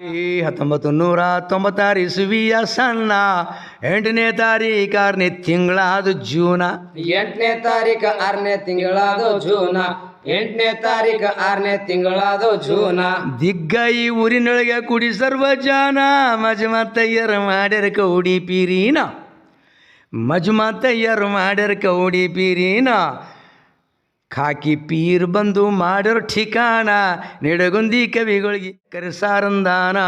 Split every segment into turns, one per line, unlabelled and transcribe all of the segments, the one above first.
ಈ ಹತ್ತೊಂಬತ್ತು ನೂರ ತೊಂಬತ್ತಾರು ಇಸುವಿಯ ಸಣ್ಣ ಎಂಟನೇ ತಾರೀಕು ಆರನೇ ತಿಂಗಳಾದ ಜೂನ.
ಎಂಟನೇ ತಾರೀಕು ಆರನೇ ತಿಂಗಳಾದ ಜೂನ. ಎಂಟನೇ ತಾರೀಕು ಆರನೇ ತಿಂಗಳಾದು ಜೂನ.
ದಿಗ್ಗ ಈ ಊರಿನೊಳಗೆ ಕುಡಿ ಸರ್ವ ಜಾನ ಮಜಮ ತಯ್ಯರ್ ಮಾಡ್ಯಾರ ಕೌಡಿ ಪೀರಿನ. ಮಜಮ ತಯ್ಯರ್ ಮಾಡ್ಯಾರ ಕೌಡಿ ಪೀರಿನ. ಖಾಕಿ ಪೀರ್ ಬಂದು ಮಾಡ್ಯಾರ ಠಿಕಾಣ ನಿಡಗುಂದಿ ಕವಿಗಳಿಗೆ ಕರೆಸಾರಂದಾನ.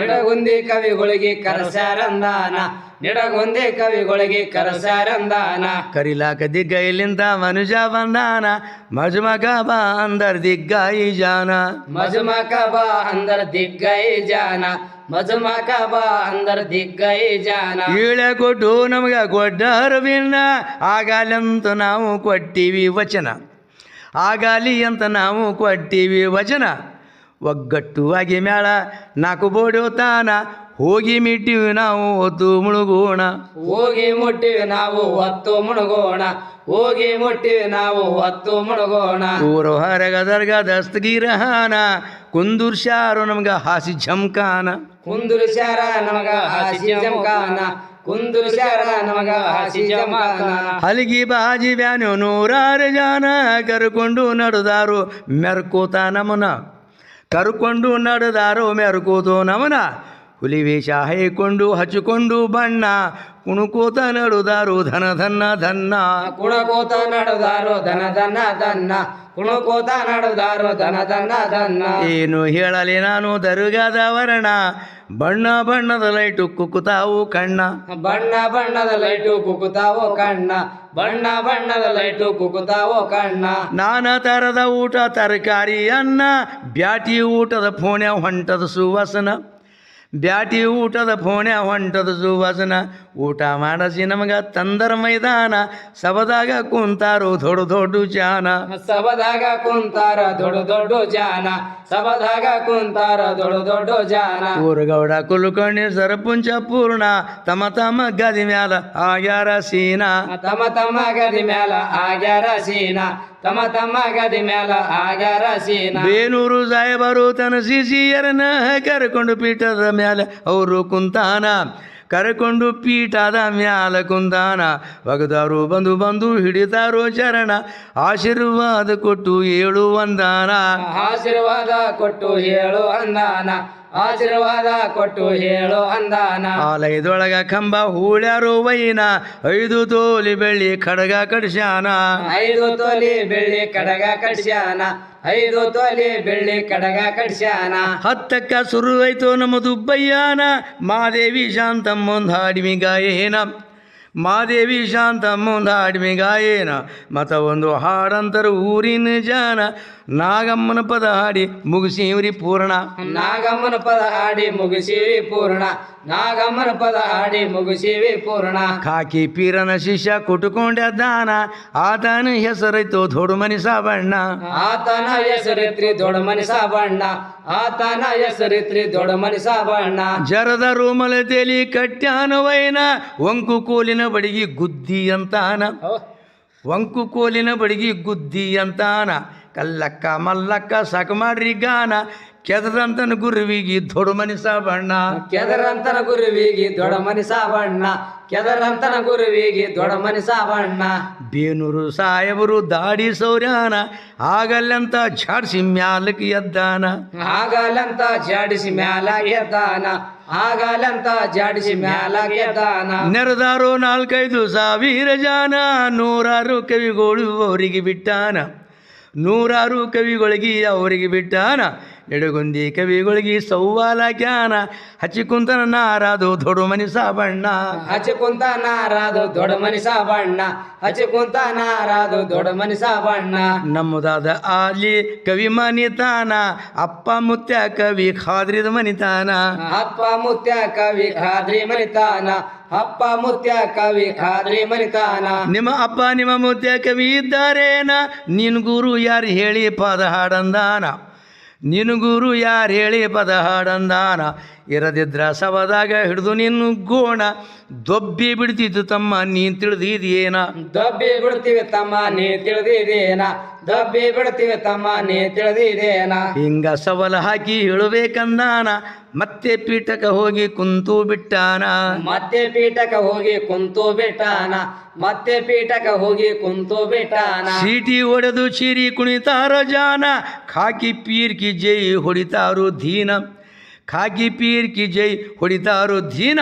ನಿಡಗುಂದಿ ಕವಿಗಳಿಗೆ ಕರಸಾರಂದಾನ ನಿಡಗುಂದಿ ಕವಿಗಳಿಗೆ ಕರಸಾರಂದಾನ.
ಕರಿಲಾಕ ದಿಗ್ಗೈಲಿಂದ ಮನುಜ ಬಂದಾನ ಮಜುಮಗ ಬಾ ಅಂದರ್ ದಿಗ್ಗಾಯಿ ಜಾನ.
ಮಜುಮಗ ಬಾ ಅಂದರ್ ದಿಗ್ಗೈ ಜಾನ ಮಜುಮಗ ಬಾ ಅಂದರ್ ದಿಗ್ಗೈ ಜಾನ.
ಈಳೆ ಕೊಟ್ಟು ನಮಗ ಕೊಡ್ಡರು ಭಿನ್ನ ಆಗಲಂತ ನಾವು ಕೊಟ್ಟಿವಿ ವಚನ. ಆಗಲಿ ಅಂತ ನಾವು ಕೊಟ್ಟಿವಿ ವಚನ. ಒಗ್ಗಟ್ಟುವಾಗಿ ಮೇಳ ನಾಲ್ಕು ಬೋಡೋತಾನ ಹೋಗಿ ಮಿಟ್ಟಿವಿ ನಾವು ಒದ್ದು ಮುಳುಗೋಣ.
ಹೋಗಿ ಮುಟ್ಟಿವಿ ನಾವು ಒತ್ತು ಮುಳುಗೋಣ. ಹೋಗಿ ಮುಟ್ಟಿವಿ ನಾವು ಒತ್ತು ಮುಳುಗೋಣ.
ಊರು ಹರಗ ದರ್ಗ ದಸ್ತಗಿರಹಾನ ಕುಂದೂರ್ ಶಾರು ನಮ್ಗ ಹಾಸಿ ಝಮ್ಕಾನ
ಕುಂದುರು ಶಾರ ನಮಗ ಹಾಸಿ ಜಮಕಾನ
ಹಲಗಿ ಬಾಜಿ ಬ್ಯಾನು ನೂರಾರು ಜನ ಕರ್ಕೊಂಡು ನಡೆದಾರು ಮೆರ್ಕೋತ ನಮನ. ಕರ್ಕೊಂಡು ನಡೆದಾರು ಮೆರ್ಕೋತು ನಮನ. ಹುಲಿ ವೇಷ ಹೈಕೊಂಡು ಹಚ್ಚಿಕೊಂಡು ಬಣ್ಣ. ಕುಣುಕೋತ ನಡುದಾರು ಧನ ಧನ್ನ ಧನ್ನ
ಕುಣಕೋತ ನಡುದಾರು ಧನ ಧನ್ನ ಧನ್ನ ಕುಣಕೋತ ನಡುದಾರು ಧನ ಧನ್ನ ಧನ್ನ
ಏನು ಹೇಳಲಿ ನಾನು ದರುಗಾದ ವರ್ಣ. ಬಣ್ಣ ಬಣ್ಣದ ಲೈಟು ಕುಕ್ಕುತಾವು ಕಣ್ಣ.
ಬಣ್ಣ ಬಣ್ಣದ ಲೈಟು ಕುಕ್ಕುತಾವು ಕಣ್ಣ. ಬಣ್ಣ ಬಣ್ಣದ ಲೈಟು ಕುಕ್ಕುತಾವು ಕಣ್ಣ.
ನಾನಾ ತರದ ಊಟ ತರಕಾರಿ ಅನ್ನ ಬ್ಯಾಟಿ ಊಟದ ಫೋಣೆ ಹೊಂಟದ ಸುವಾಸನ. ಬ್ಯಾಟಿ ಊಟದ ಫೋಣೆ ಹೊಂಟದ ಸುವಾಸನ. ಊಟ ಮಾಡಸಿ ನಮಗ ತಂದರ ಮೈದಾನ ಸಬದಾಗ ಕುಂತಾರು ದೊಡ್ಡ ದೊಡ್ಡ ಜಾನ.
ಸಬದಾಗ ಕುಂತಾರ ದೊಡ್ಡ ದೊಡ್ಡ ಜಾನ ಸಬದಾಗ ಕುಂತಾರ ದೊಡ್ಡ ದೊಡ್ಡ ಜಾನ.
ಊರುಗೌಡ ಕುಲುಕರ್ಣಿ ಸರಪುಂಚ ಪೂರ್ಣ ತಮ ತಮ ಗದಿ ಮ್ಯಾಲ ಆಗ್ಯಾರ ಸೀನ.
ತಮ ತಮ ಗದಿ ಮ್ಯಾಲ ಆಗ್ಯಾರ ಸೀನ ತಮ ತಮ್ಮ ಗದಿ ಮ್ಯಾಲ ಆಗ್ಯಾರ ಸೀನ.
ಬೇನೂರು ಸಾಹೇಬರು ತನ್ನ ಸಿಸಿಯರನ್ನ ಕರ್ಕೊಂಡು ಪೀಠದ ಮ್ಯಾಲ ಅವರು ಕುಂತಾನ. ಕರ್ಕೊಂಡು ಪೀಠದ ಮ್ಯಾಲ ಕುಂದಾನ. ಒಗದಾರು ಬಂದು ಬಂದು ಹಿಡಿತಾರು ಚರಣ ಆಶೀರ್ವಾದ ಕೊಟ್ಟು ಏಳು ವಂದಾನ.
ಆಶೀರ್ವಾದ ಕೊಟ್ಟು ಏಳು ಅಂದಾನ ಆಶೀರ್ವಾದ ಕೊಟ್ಟು ಹೇಳು ಅಂದಾನ.
ಆಲಯದೊಳಗ ಕಂಬ ಹೂಳ್ಯಾರು ವೈನ ಐದು ತೋಲಿ ಬೆಳ್ಳಿ ಖಡ್ಗ ಕಡ್ಸ್ಯಾನ.
ಐದು ತೋಲಿ ಬೆಳ್ಳಿ ಕಡಗ ಕಡ್ಸ್ಯಾನ. ಐದು ತೋಲಿ ಬೆಳ್ಳಿ ಕಡಗ ಕಡ್ಸ್ಯಾನ.
ಹತ್ತಕ್ಕ ಸುರುವಾಯ್ತು ನಮ್ಮ ಬಯ್ಯಾನ ಮಾದೇವಿ ಶಾಂತಮ್ಮೊಂದು ಹಾಡಿಮಿಗ ಗಾಯೇನ ಮಾದೇವಿ ಶಾಂತ ಮುಂದಾಡಿಮಿ ಗಾಯೇನ, ಮತ ಒಂದು ಹಾಡಂತರ ಊರಿನ ಜಾನ. ನಾಗಮ್ಮನ ಪದ ಹಾಡಿ ಮುಗಿಸಿವ್ರಿ ಪೂರ್ಣ.
ನಾಗಮ್ಮನ ಪದ ಹಾಡಿ ಮುಗಿಸಿವಿ ಪೂರ್ಣ. ನಾಗಮ್ಮನ ಪದ ಹಾಡಿ ಮುಗಿಸಿವಿ ಪೂರ್ಣ.
ಕಾಕಿ ಪೀರನ ಶಿಷ್ಯ ಕುಟುಕೊಂಡ ದಾನ ಆತನ ಹೆಸರಿತು ದೊಡ್ಡ ಮನಿ ಸಾಬಣ್ಣ.
ಆತನ ಹೆಸರಿತ್ರಿ ದೊಡಮನಿ ಸಾಬಣ್ಣ ಬಣ್ಣ ಆತನ ಹೆಸರಿತ್ರಿ ದೊಡಮನಿ ಸಾಬಣ್ಣ. ಬಣ್ಣ
ಜರದ ರೂಮಲ ತೇಲಿ ಕಟ್ಟ್ಯಾನ ವೈನ ಒಂಕು ಕೋಲಿನ ಬಡಿಗಿ ಗುದ್ದಿ ಅಂತಾನ. ಒಂಕು ಕೋಲಿನ ಬಡಿಗಿ ಗುದ್ದಿ ಅಂತಾನ. ಕಲ್ಲಕ್ಕ ಮಲ್ಲಕ್ಕ ಸಾಕು ಮಾಡ್ರಿ ಗಾನ ಕೆದರಂತನ ಗುರುವಿಗೆ ದೊಡ್ಡ ಮನಿಸ ಬಣ್ಣ.
ಕೆದರಂತನ ಗುರುವಿಗೆ ದೊಡ್ಡ ಮನಿಸ ಬಣ್ಣ. ಕೆದರಂತನ ಗುರುವಿಗೆ ದೊಡ್ಡ ಮನಿಸ ಬಣ್ಣ.
ಬೇನೂರು ಸಾಹೇಬರು ದಾಡಿ ಸೌರ್ಯಾನ ಆಗಲ್ಲಂತ ಜಾಡಿಸಿ ಮ್ಯಾಲಕ್ಕೆ ಎದ್ದಾನ.
ಆಗಲ್ಲಂತ ಜಾಡಿಸಿ ಮ್ಯಾಲ ಎದ್ದಾನ. ಆಗಲ್ಲಂತ ಜಾಡಿಸಿ ಮ್ಯಾಲ ಎದ್ದಾನ.
ನೆರೆದಾರು ನಾಲ್ಕೈದು ಸಾವಿರ ಜಾನ ನೂರಾರು ಕವಿಗಳು ಅವರಿಗೆ ಬಿಟ್ಟಾನ. ನೂರಾರು ಕವಿಗಳಿಗೆ ಅವರಿಗೆ ಬಿಟ್ಟಾನ. ಎಡಗುಂದಿ ಕವಿಗಳಿಗೆ ಸೌವಾಲ ಜ್ಞಾನ. ಹಚ್ಚಿಕುಂತ ನಾರಾದು ದೊಡ ಮನಿಸ ಬಣ್ಣ.
ಹಚ್ಚಿ ಕುಂತ ನಾರಾದು ದೊಡ್ಡ ಮನಿಸ ಬಣ್ಣ. ಹಚ್ಚಿ ಕುಂತ ನಾರಾದು ದೊಡ್ಡ ಮನಿಸ ಬಣ್ಣ.
ನಮ್ಮದಾದ ಆಲಿ ಕವಿ ಮನಿತಾನ. ಅಪ್ಪ ಮುತ್ಯ ಕವಿ ಖಾದ್ರಿದ ಮನಿತಾನ.
ಅಪ್ಪ ಮುತ್ಯ ಕವಿ ಖಾದ್ರಿ ಮನಿತಾನ. ಅಪ್ಪ ಮುತ್ಯ ಕವಿ ಖಾದ್ರಿ ಮನಿತಾನ.
ನಿಮ್ಮ ಅಪ್ಪ ನಿಮ್ಮ ಮುತ್ಯ ಕವಿ ಇದ್ದಾರೇನ? ನಿನ್ ಗುರು ಯಾರು ಹೇಳಿ ಪದ ಹಾಡಂದಾನ? ನಿನ್ನ ಗುರು ಯಾರು ಹೇಳಿ ಪದ ಹಾಡಂದಾನ? ಇರದಿದ್ರ ಸವದಾಗ ಹಿಡಿದು ನಿನ್ನ ಗೋಣ ದೊಬ್ಬಿ ಬಿಡ್ತಿತ್ತು ತಮ್ಮ ನೀನ್ ತಿಳಿದಿದೇನ?
ದಬ್ಬಿ ಬಿಡ್ತೀವಿ ತಮ್ಮ ನೀ ತಿಳಿದಿದೇನ? ದಬ್ಬಿ ಬಿಡ್ತೀವಿ ತಮ್ಮ ನೀ ತಿಳಿದಿದೇನ?
ಹಿಂಗ ಸವಲ ಹಾಕಿ ಹೇಳಬೇಕಂದಾನ ಮತ್ತೆ ಪೀಠಕ ಹೋಗಿ ಕುಂತು ಬಿಟ್ಟಾನ?
ಮತ್ತೆ ಪೀಠಕ ಹೋಗಿ ಕುಂತು ಬಿಟ್ಟಾನ? ಮತ್ತೆ ಪೀಠಕ ಹೋಗಿ ಕುಂತು ಬಿಟ್ಟಾನ?
ಚೀಟಿ ಹೊಡೆದು ಚೀರಿ ಕುಣಿತಾರ ಜಾನ ಖಾಕಿ ಪೀರ್ಕಿ ಜೈ ಹೊಡಿತಾರು ಧೀನ ಖಾಕಿ ಪೀರ್ ಕಿ ಜೈ ಹೊಡಿತಾರೋ ಧೀನ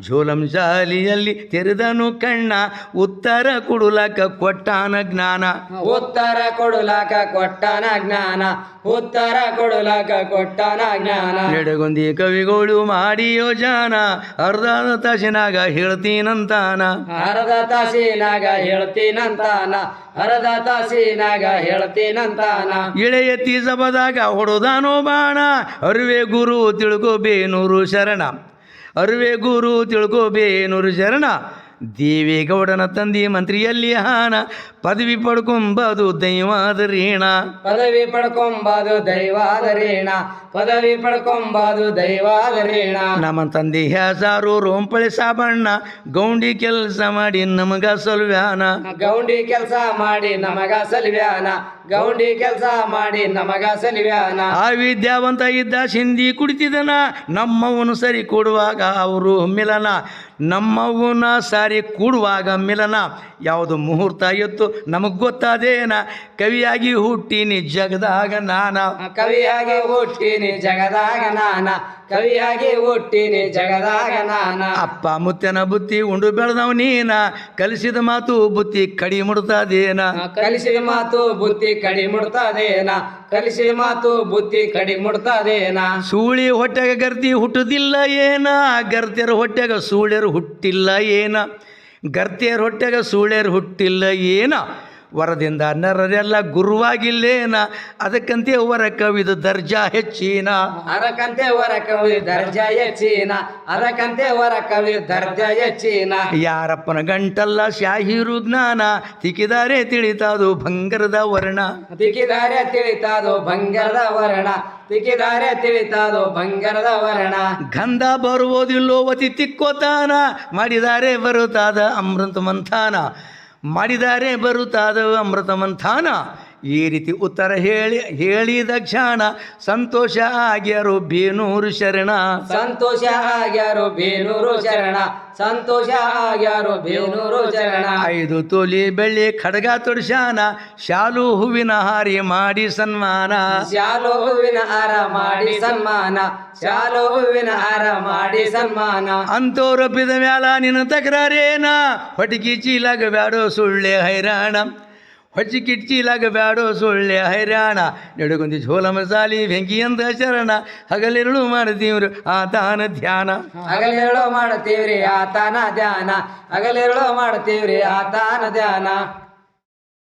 ಝೋಲಂ ಜಾಲಿಯಲ್ಲಿ ತೆರೆದನು ಕಣ್ಣ ಉತ್ತರ ಕೊಡುಲಕ ಕೊಟ್ಟಾನ ಜ್ಞಾನ.
ಉತ್ತರ ಕೊಡುಲಕ ಕೊಟ್ಟಾನ ಜ್ಞಾನ ಉತ್ತರ ಕೊಡುಲಕ ಕೊಟ್ಟಾನ ಜ್ಞಾನ.
ಎಡಗೊಂದಿ ಕವಿಗಳು ಮಾಡಿಯೋ ಜಾನ ಅರ್ಧ ತಾಸಿನಾಗ ಹೇಳ್ತೀನಂತಾನ.
ಅರ್ಧ ತಾಸಿನಾಗ ಹೇಳ್ತೀನಂತಾನ ಅರ್ಧ ತಾಸಿನಾಗ ಹೇಳ್ತೀನಂತಾನ.
ಇಳೆಯ ತೀಸಬದಾಗ ಹೊಡೆದಾನೋ ಬಾಣ ಅರಿವೆ ಗುರು ತಿಳ್ಕೊಬೇನೂರು ಶರಣ. ಅರುವೆ ಗುರು ತಿಳ್ಕೋಬೇನು ಶರಣ ದೇವೇಗೌಡನ ತಂದಿ ಮಂತ್ರಿಯಲ್ಲಿ ಹಾನ. ಪದವಿ ಪಡ್ಕೊಂಬದು ದೈವಾದರೇಣ
ಪದವಿ ಪಡ್ಕೊಂಬದು ದೈವಾದರೇಣ ಪದವಿ ಪಡ್ಕೊಂಬದು ದೈವಾದರೇಣ
ನಮ್ಮ ತಂದೆ ಹೆಸಾರು ರೋಂಪಳಿ ಸಾಬಣ್ಣ. ಗೌಂಡಿ ಕೆಲಸ ಮಾಡಿ ನಮಗ ಸಲ್ವ್ಯಾನ.
ಗೌಂಡಿ ಕೆಲಸ ಮಾಡಿ ನಮಗ ಸಲ್ವ್ಯಾನ. ಗೌಂಡಿ ಕೆಲಸ ಮಾಡಿ ನಮಗ ಸಲ್ವ್ಯಾನ.
ಆ ವಿದ್ಯಾವಂತ ಇದ್ದ ಸಿಂಧಿ ಕುಡಿತಿದನ. ನಮ್ಮವನು ಸರಿ ಕೊಡುವಾಗ ಅವರು ಮಿಲನ. ನಮ್ಮವನ ಸಾರಿ ಕೂಡುವಾಗ ಮಿಲನ. ಯಾವುದು ಮುಹೂರ್ತ ಎತ್ತು ನಮಗ್ ಗೊತ್ತಾದೇನ? ಕವಿಯಾಗಿ ಹುಟ್ಟಿನಿ ಜಗದಾಗ ನಾನ.
ಕವಿಯಾಗಿ ಹುಟ್ಟಿನಿ ಜಗದಾಗ ನಾನ. ಕವಿಯಾಗಿ ಹುಟ್ಟಿನಿ ಜಗದಾಗ ನಾನ.
ಅಪ್ಪ ಮುತ್ತನ ಬುತ್ತಿ ಉಂಡು ಬೆಳೆದವ ನೀನ. ಕಲಿಸಿದ ಮಾತು ಬುತ್ತಿ ಕಡಿ ಮುಡ್ತದೇನ?
ಕಲಿಸಿದ ಮಾತು ಬುತ್ತಿ ಕಡಿ ಮುಡ್ತದೇನ? ಕಲಿಸಿದ ಮಾತು ಬುತ್ತಿ ಕಡಿ ಮುಡ್ತದೇನ?
ಸೂಳಿ ಹೊಟ್ಟೆಗ ಗರ್ತಿ ಹುಟ್ಟುದಿಲ್ಲ ಏನ? ಗರ್ತಿಯರು ಹೊಟ್ಟೆಗ ಸೂಳ್ಯರು ಹುಟ್ಟಿಲ್ಲ ಏನ? ಗರ್ತ್ಯರ ಹೊಟ್ಟೆಗೆ ಸೂಳ್ಯರು ಹುಟ್ಟಿಲ್ಲ ಏನ? ವರದಿಂದ ನರರೆಲ್ಲ ಗುರುವಾಗಿಲ್ಲೇನ? ಅದಕ್ಕಂತೆ ವರ ಕವಿದು ದರ್ಜಾ ಹೆಚ್ಚಿನ.
ಅದಕ್ಕಂತೆ ವರ ಕವಿ ದರ್ಜಾ ಹೆಚ್ಚಿನ. ಅದಕ್ಕಂತೆ ವರ ಕವಿ ದರ್ಜಾ ಹೆಚ್ಚಿನ.
ಯಾರಪ್ಪನ ಗಂಟಲ್ಲ ಶಾಹಿರು ಜ್ಞಾನ? ತಿಕ್ಕಿದಾರೆ ತಿಳಿತಾದು ಭಂಗರದ ವರ್ಣ.
ತಿಕ್ಕಿದಾರೆ ತಿಳಿತಾದು ಬಂಗಾರದ ವರ್ಣ. ತಿಕ್ಕಿದಾರೆ ತಿಳಿತಾದು ಬಂಗಾರದ ವರ್ಣ.
ಗಂಧ ಬರುವುದಿಲ್ಲೋ ಅತಿ ತಿಕ್ಕೋತಾನ. ಮಾಡಿದಾರೆ ಬರುತ್ತಾದ ಅಮೃತ ಮಂಥಾನ. ಮಾಡಿದಾರೆ ಬರುತ್ತಾದ ಅಮೃತ ಮಂಥಾನ ಈ ರೀತಿ ಉತ್ತರ ಹೇಳಿ ಹೇಳಿದ ಕ್ಷಣ ಸಂತೋಷ ಆಗ್ಯಾರು ಬೇನೂರು ಶರಣ.
ಸಂತೋಷ ಆಗ್ಯಾರು ಬೇನೂರು ಶರಣ. ಸಂತೋಷ ಆಗ್ಯಾರು ಬೇನೂರು ಶರಣ.
ಐದು ತೊಲಿ ಬೆಳ್ಳಿ ಖಡ್ಗ ತುಡ್ಶಾನ ಶಾಲು ಹೂವಿನ ಹಾರಿ ಮಾಡಿ ಸನ್ಮಾನ.
ಶಾಲು ಹೂವಿನ ಹಾರ ಮಾಡಿ ಸನ್ಮಾನ. ಶಾಲು ಹೂವಿನ ಹಾರ ಮಾಡಿ ಸನ್ಮಾನ.
ಅಂತೋರೊಪ್ಪಿದ ಮ್ಯಾಲ ನಿನ್ನ ತಕರಾರೇನ? ಹೊಟ್ಟಿಗೆ ಚೀಲಾಗ ಬ್ಯಾಡೋ ಸುಳ್ಳೆ ಹೈರಾಣ. ಹೊಚ್ಚಿಕಿಟ್ ಚೀಲಾಗ ಬ್ಯಾಡೋ ಸುಳ್ಳೆ ಹೈರಾಣ. ನಡುಗುಂದಿ ಝೋಲ ಮಸಾಲಿ ಬೆಂಕಿಯಂತ ಶರಣ. ಹಗಲಿರುಳು ಮಾಡ್ತೀವ್ರು ಆತಾನ ಧ್ಯಾನ.
ಹಗಲಿರುಳು ಮಾಡ್ತೀವ್ರಿ ಆತನ ಧ್ಯಾನ. ಹಗಲಿರುಳು ಮಾಡ್ತೀವ್ರಿ ಆತನ ಧ್ಯಾನ.